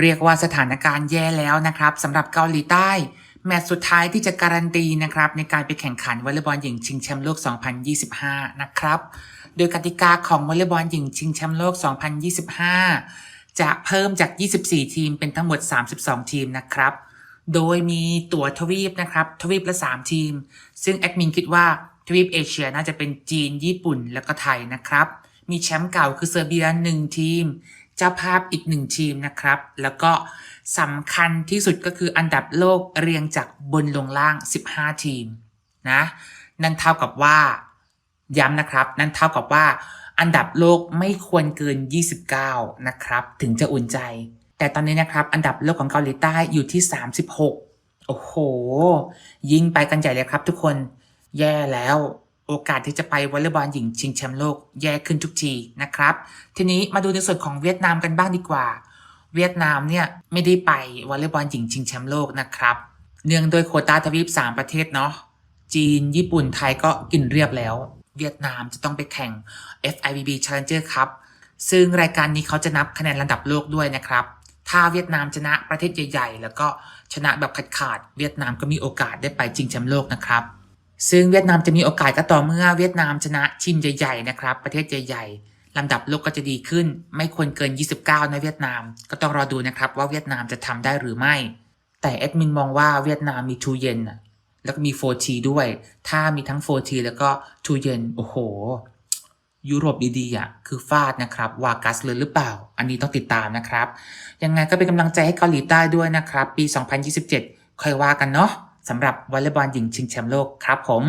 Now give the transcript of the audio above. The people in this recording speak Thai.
เรียกว่าสถานการณ์แย่แล้วนะครับสำหรับเกาหลีใต้ แมตช์สุดท้ายที่จะการันตีนะครับในการไปแข่งขันวอลเลย์บอลหญิงชิงแชมป์โลก 2025 นะครับ โดยกติกาของวอลเลย์บอลหญิงชิงแชมป์โลก 2025 จะเพิ่มจาก 24 ทีมเป็นทั้งหมด 32 ทีมนะครับ โดยมีตั๋วทวีปนะครับทวีปละ 3 ทีม ซึ่งแอดมินคิดว่าทวีปเอเชียน่าจะเป็นจีนญี่ปุ่น แล้วก็ไทยนะครับ มีแชมป์เก่าคือเซอร์เบีย1ทีม เจ้าภาพอีก1ทีมนะครับ แล้วก็สำคัญที่สุดก็คืออันดับโลกเรียงจากบนลงล่าง 15 ทีมนะนั่นเท่ากับว่าย้ำนะครับ นั่นเท่ากับว่า อันดับโลกไม่ควรเกิน 29 นะครับ ถึงจะอุ่นใจ แต่ตอนนี้นะครับ อันดับโลกของเกาหลีใต้อยู่ที่ 36 โอ้โห ยิ่งไปกันใหญ่เลยครับทุกคนแย่แล้ว โอกาสที่จะไปวอลเลย์บอลหญิงชิงแชมป์โลกแย่ขึ้นทุกทีนะครับ ทีนี้มาดูในส่วนของเวียดนามกันบ้างดีกว่า เวียดนามเนี่ยไม่ได้ไปวอลเลย์บอลหญิงชิงแชมป์โลกนะครับ เนื่องโดวยโควตาทวีป 3 ประเทศเนาะจีน ญี่ปุ่นไทยก็กินเรียบแล้ว เวียดนามจะต้องไปแข่ง FIVB Challenger Cup ซึ่งรายการนี้เขาจะนับคะแนนระดับโลกด้วยนะครับ ถ้าเวียดนามชนะประเทศใหญ่ ๆ แล้วก็ชนะแบบขาดๆเวียดนามก็มีโอกาสได้ไปชิงแชมป์โลกนะครับ ซึ่งเวียดนามจะมีโอกาสก็ต่อเมื่อเวียดนามชนะทีมใหญ่ๆนะครับ ประเทศใหญ่ๆลำดับโลกก็จะดีขึ้น ไม่ควรเกิน 29ในเวียดนาม ก็ต้องรอดูนะครับว่าเวียดนามจะทำได้หรือไม่ แต่แอดมินมองว่าเวียดนามมีทูเยนน่ะแล้วก็มี 4T ด้วย ถ้ามีทั้ง 4T แล้วก็ทูเยนโอ้โห ยุโรปดีๆอะคือฟาดนะครับวากัสเลยหรือเปล่า อันนี้ต้องติดตามนะครับ ยังไงก็เป็นกำลังใจให้เกาหลีใต้ด้วยนะครับ ปี 2027 ค่อยว่ากันเนาะ สำหรับวอลเลย์บอลหญิงชิงแชมป์โลกครับผม